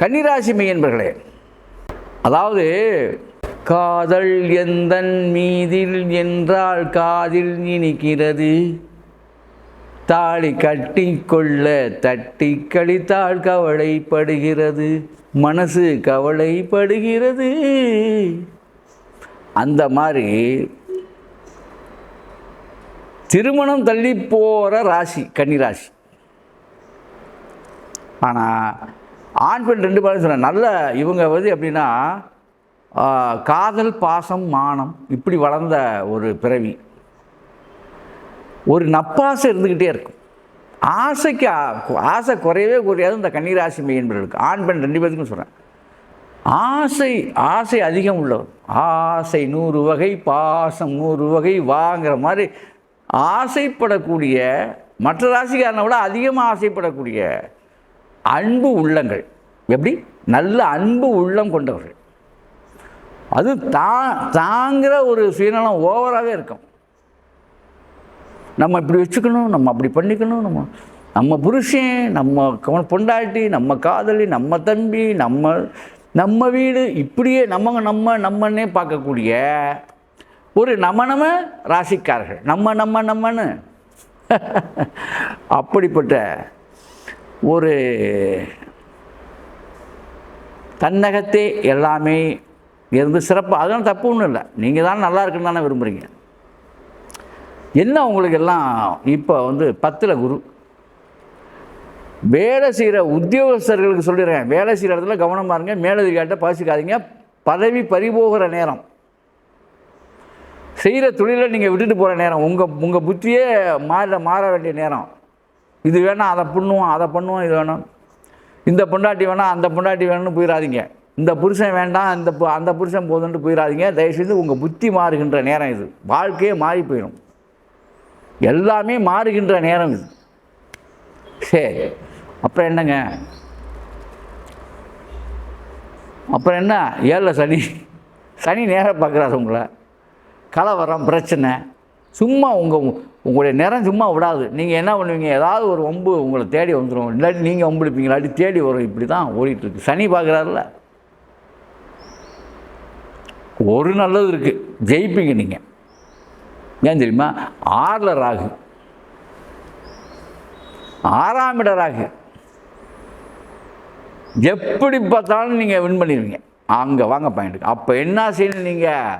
கன்னிராசி மெய்யன்பர்களே அதாவது காதல் எந்தன் மீதில் என்றால் காதில் இனிக்கிறது. தாலி கட்டி கொள்ள தட்டி கழித்தால் கவலைப்படுகிறது. மனசு கவலைப்படுகிறது. அந்த மாதிரி திருமணம் தள்ளி போகிற ராசி கன்னிராசி. ஆனால் ஆண் பெண் ரெண்டு பேரும் சொன்னேன். நல்ல இவங்க வந்து எப்படின்னா காதல் பாசம் மானம் இப்படி வளர்ந்த ஒரு பிறவி. ஒரு நப்பாசை இருந்துக்கிட்டே இருக்கும். ஆசைக்கு ஆசை குறையவே குறையாது. இந்த கன்னிராசி மெய்யன்பர்களுக்கு ஆண் பெண் ரெண்டு பேருக்கும் சொல்கிறேன் ஆசை ஆசை அதிகம் உள்ளவர். ஆசை நூறு வகை பாசம் நூறு வகை வாங்கிற மாதிரி ஆசைப்படக்கூடிய மற்ற ராசிக்காரனை விட அதிகமாக ஆசைப்படக்கூடிய அன்பு உள்ளங்கள். எப்படி? நல்ல அன்பு உள்ளம் கொண்டவர்கள். அது தா தாங்கிற ஒரு சுயநலம் ஓவராகவே இருக்கும். நம்ம இப்படி வச்சுக்கணும் நம்ம அப்படி பண்ணிக்கணும் நம்ம நம்ம புருஷன் நம்ம பொண்டாட்டி நம்ம காதலி நம்ம தம்பி நம்ம நம்ம வீடு இப்படியே நம்ம நம்ம நம்மன்னே பார்க்கக்கூடிய ஒரு நம்ம நம்ம ராசிக்காரர்கள். நம்ம நம்ம நம்மன்னு. அப்படிப்பட்ட ஒரு தன்னகத்தே எல்லாமே இருந்து சிறப்பு. அதெல்லாம் தப்பு ஒன்றும் இல்லை. நீங்கள் தான் நல்லா இருக்குன்னு தானே விரும்புகிறீங்க என்ன உங்களுக்கு எல்லாம் இப்போ வந்து பத்தில் குரு? வேலை செய்கிற உத்தியோகஸ்தர்களுக்கு சொல்லிடுறேன். வேலை செய்கிற இடத்துல கவனமாக இருங்க. மேலதிகாரிட்ட பாசிக்காதீங்க பதவி பறிபோகிற நேரம். செய்கிற தொழிலை நீங்கள் விட்டுட்டு போகிற நேரம். உங்கள் உங்கள் புத்தியே மாற மாற வேண்டிய நேரம். இது வேணாம் அதை பண்ணுவோம் அதை பண்ணுவோம் இது வேணும். இந்த பொண்டாட்டி வேணாம் அந்த பொண்டாட்டி வேணும்னு போயிடாதீங்க இந்த புருஷன் வேண்டாம் அந்த பு- அந்த புருஷன் போதுன்ட்டு போயிடாதீங்க தயவுசெய்து உங்கள் புத்தி மாறுகின்ற நேரம் இது. வாழ்க்கையே மாறி போயிடும். எல்லாமே மாறுகின்ற நேரம் இது. சரி அப்புறம் என்னங்க? அப்புறம் என்ன? ஏழில் சனி. சனி நேராக பார்க்குறாரு உங்களை. கலவரம் பிரச்சனை. சும்மா உங்கள் உங்களுடைய நேரம் சும்மா விடாது. நீங்கள் என்ன பண்ணுவீங்க? ஏதாவது ஒரு வம்பு உங்களை தேடி வந்துடும் இல்லாட்டி நீங்கள் வம்புடுப்பீங்க இல்லாட்டி தேடி வரும். இப்படி தான் ஓடிட்டுருக்கு. சனி பார்க்குறாருல ஒரு நல்லது இருக்குது ஜெயிப்பீங்க நீங்கள் ஏன் தெரியுமா? ஆறில் ராகு. ஆறாம் இட ராகு. எப்படி பார்த்தாலும் நீங்கள் வின் பண்ணிடுவீங்க அங்கே வாங்க பாயிண்ட்டுக்கு அப்போ என்ன செய்யணும் நீங்கள்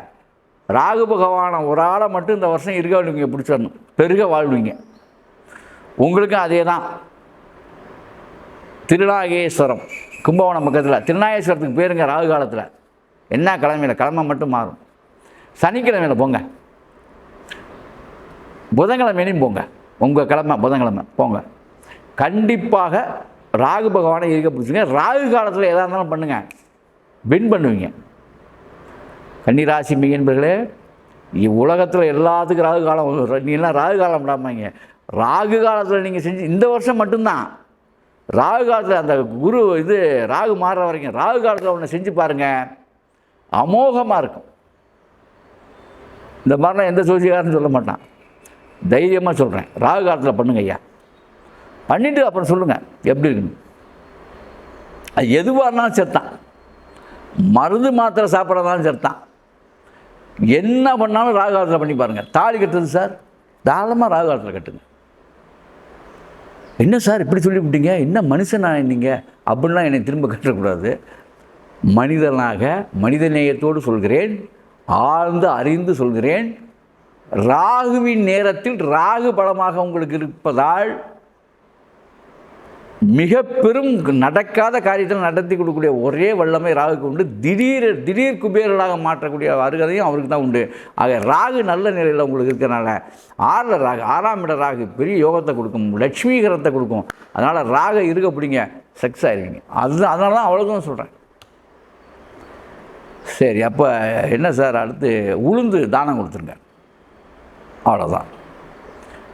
ராகு பகவானை ஒரு ஆளை மட்டும் இந்த வருஷம் இருக்க நீங்கள் பிடிச்சிடணும். பெருக வாழ்வீங்க. உங்களுக்கும் அதே தான் திருநாகேஸ்வரம் கும்பகோணம் பக்கத்தில். திருநாகேஸ்வரத்துக்கு போயிருங்க ராகு காலத்தில். என்ன கிழமையில்? கிழமை மட்டும் மாறும். சனிக்கிழமையில் போங்க. புதன்கிழமையிலையும் போங்க. உங்கள் கிழமை புதன்கிழமை. போங்க. கண்டிப்பாக ராகு பகவானை இருக்க பிடிச்சிங்க ராகு காலத்தில் எதாக இருந்தாலும் பண்ணுங்கள் வின் பண்ணுவீங்க. கன்னிராசி மீன்பர்களே உலகத்தில் எல்லாத்துக்கும் ராகு காலம் நீங்கள்லாம் ராகு காலம் விடாமங்க ராகு காலத்தில் நீங்கள் செஞ்சு இந்த வருஷம் மட்டும்தான். ராகு காலத்தில் அந்த குரு இது ராகு மாறுற வரைக்கும் ராகு காலத்தில் ஒன்று செஞ்சு பாருங்கள் அமோகமாக இருக்கும். இந்த மாதிரிலாம் எந்த சோசியக்காரன்னு சொல்ல மாட்டான். தைரியமாக சொல்கிறேன் ராகு காலத்தில் பண்ணுங்க ஐயா. பண்ணிவிட்டு அப்புறம் சொல்லுங்கள் எப்படி இருக்குன்னு. அது எதுவாக இருந்தாலும் செத்தான். மருந்து மாத்திரை சாப்பிட்றதாலும் செத்தான். என்ன பண்ணாலும் ராகு காலத்தில் பண்ணி பாருங்கள் தாலி கட்டுறது சார். தாராளமாக ராகு காலத்தில் கட்டுங்க. என்ன சார் இப்படி சொல்லிவிட்டீங்க? என்ன மனுஷனாக நீங்கள் அப்படின்லாம் என்னை திரும்ப கட்டக்கூடாது. மனிதனாக மனித நேயத்தோடு சொல்கிறேன். ஆழ்ந்து அறிந்து சொல்கிறேன். ராகுவின் நேரத்தில் ராகு பலமாக உங்களுக்கு இருப்பதால் மிக பெரும் நடக்காத காரியத்தில் நடத்தி கொடுக்கக்கூடிய ஒரே வல்லமை ராகுக்கு உண்டு. திடீர் திடீர் குபேரலாக மாற்றக்கூடிய அருகதையும் அவருக்கு தான் உண்டு. ஆக ராகு நல்ல நிலையில் உங்களுக்கு இருக்கிறனால ஆறில் ராகு ஆறாம் இட ராகு பெரிய யோகத்தை கொடுக்கும் லட்சுமீகரத்தை கொடுக்கும். அதனால் ராக இருக்க பிடிங்க செக்ஸ் ஆயிருவீங்க. அது அதனால தான் அவ்வளோதான் சொல்கிறேன் சரி அப்போ என்ன சார் அடுத்து உளுந்து தானம் கொடுத்துருங்க. அவ்வளோதான்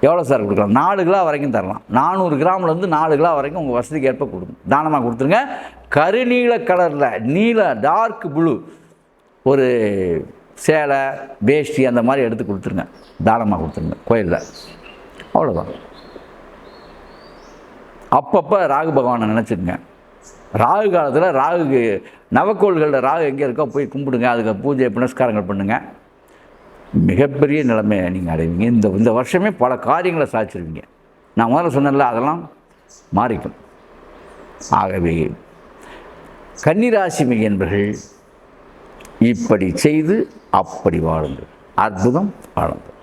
எவ்வளோ சார் கொடுக்கலாம்? நாலு கிலோ வரைக்கும் தரலாம். நானூறு கிராம்லேருந்து நாலு கிலோ வரைக்கும் உங்கள் வசதிக்கு ஏற்ப கொடுங்க. தானமாக கொடுத்துருங்க. கருநீல கலரில் நீல டார்க் ப்ளூ ஒரு சேலை வேஷ்டி அந்த மாதிரி எடுத்து கொடுத்துருங்க. தானமாக கொடுத்துருங்க. கோயிலில். அவ்வளோதான் அப்பப்போ ராகு பகவானை நினச்சிருங்க ராகு காலத்தில் ராகுக்கு நவக்கோள்களில் ராகு எங்கே இருக்கோ போய் கும்பிடுங்க. அதுக்கு பூஜை புனஸ்காரங்கள் பண்ணுங்கள் மிகப்பெரிய நிலைமையை நீங்கள் அடைவீங்க. இந்த இந்த வருஷமே பல காரியங்களை சாதிச்சிருவீங்க. நான் முதல்ல சொன்னேன்ல அதெல்லாம் மாறிக்கும். ஆகவே கன்னிராசி என்பர்கள் இப்படி செய்து அப்படி வாழுங்கள் அற்புதம் வாழுங்கள்